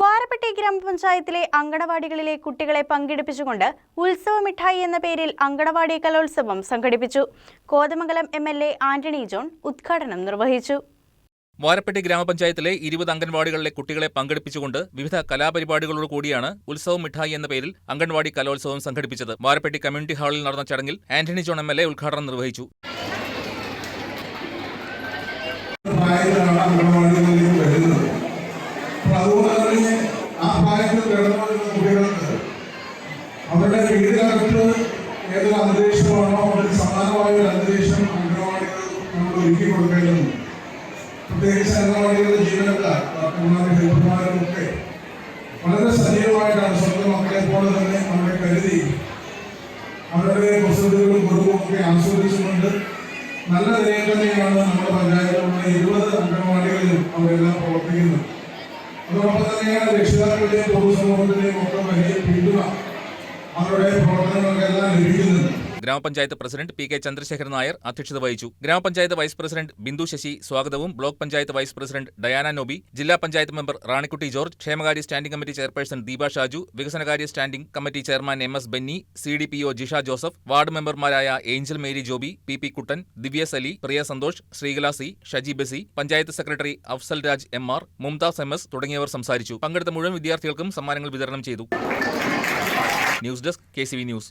വാരപ്പെട്ടി ഗ്രാമപഞ്ചായത്തിലെ അങ്കണവാടികളിലെ കുട്ടികളെ പങ്കെടുപ്പിച്ചുകൊണ്ട് ഉത്സവ മിഠായി എന്ന പേരിൽ അങ്കണവാടി കലോത്സവം സംഘടിപ്പിച്ചു. Kothamangalam M L A Antony John ഉദ്ഘാടനം നിർവഹിച്ചു. വാരപ്പെട്ടി ഗ്രാമപഞ്ചായത്തിലെ ഇരുപത് അംഗൻവാടികളിലെ കുട്ടികളെ പങ്കെടുപ്പിച്ചുകൊണ്ട് വിവിധ കലാപരിപാടികളോട് കൂടിയാണ് ഉത്സവം മിഠായി എന്ന പേരിൽ അംഗൻവാടി കലോത്സവം സംഘടിപ്പിച്ചത്. വാരപ്പെട്ടി കമ്മ്യൂണിറ്റി ഹാളിൽ നടന്ന ചടങ്ങിൽ Antony John M L A ഉദ്ഘാടനം നിർവഹിച്ചു. കുട്ടികൾക്ക് അവരുടെ വീടിനകത്ത് ഏതൊരു അന്തരീക്ഷമാണോ ഒരു അന്തരീക്ഷം അംഗനവാടികൾ നമ്മൾ ഒരുക്കി കൊടുക്കേണ്ടതുണ്ട്. പ്രത്യേകിച്ച് അംഗനവാടികളുടെ ജീവനക്കാർ വളരെ സജീവമായിട്ടാണ് സ്വന്തം മക്കളെ പോലെ തന്നെ അവരുടെ കുടുംബവും ഒക്കെ ആസ്വദിച്ചുകൊണ്ട് നല്ല നിലയിൽ തന്നെയാണ് നമ്മുടെ പഞ്ചായത്തിലുള്ള ഇരുപത് അംഗനവാടികളിലും അവരെല്ലാം പ്രവർത്തിക്കുന്നത്. അതോടൊപ്പം തന്നെയാണ് രക്ഷിതാക്കളുടെയും പൊതുസമൂഹത്തിന്റെയും ഒക്കെ വലിയ പിന്തുണ അവരുടെ പ്രവർത്തനങ്ങൾക്കെല്ലാം ലഭിക്കുന്നുണ്ട് grama panchayat president P K Chandrasekharan Nair അധ്യക്ഷത വഹിച്ചു. ഗ്രാമപഞ്ചായത്ത് വൈസ് പ്രസിഡന്റ് ബിന്ദു ശശി സ്വാഗതവും block panchayat vice president Diana Noby ജില്ലാ പഞ്ചായത്ത് മെമ്പർ റാണിക്കുട്ടി ജോർജ് ക്ഷേമകാര്യ standing committee chairperson Deepa Shaju വികസനകാര്യ standing committee chairman M S Benny C D P O Jisha Joseph ward മെമ്പർമാരായ Angel Mary Joby P P Kuttan Divya Sali Priya Santhosh Sreekala C Shaji Basi panchayat secretary Afsal Raj M R Mumtaz M S തുടങ്ങിയവർ സംസാരിച്ചു. പങ്കെടുത്ത മുഴുവൻ വിദ്യാർത്ഥികൾക്കും സമ്മാനങ്ങൾ വിതരണം ചെയ്തു. News desk K C V news.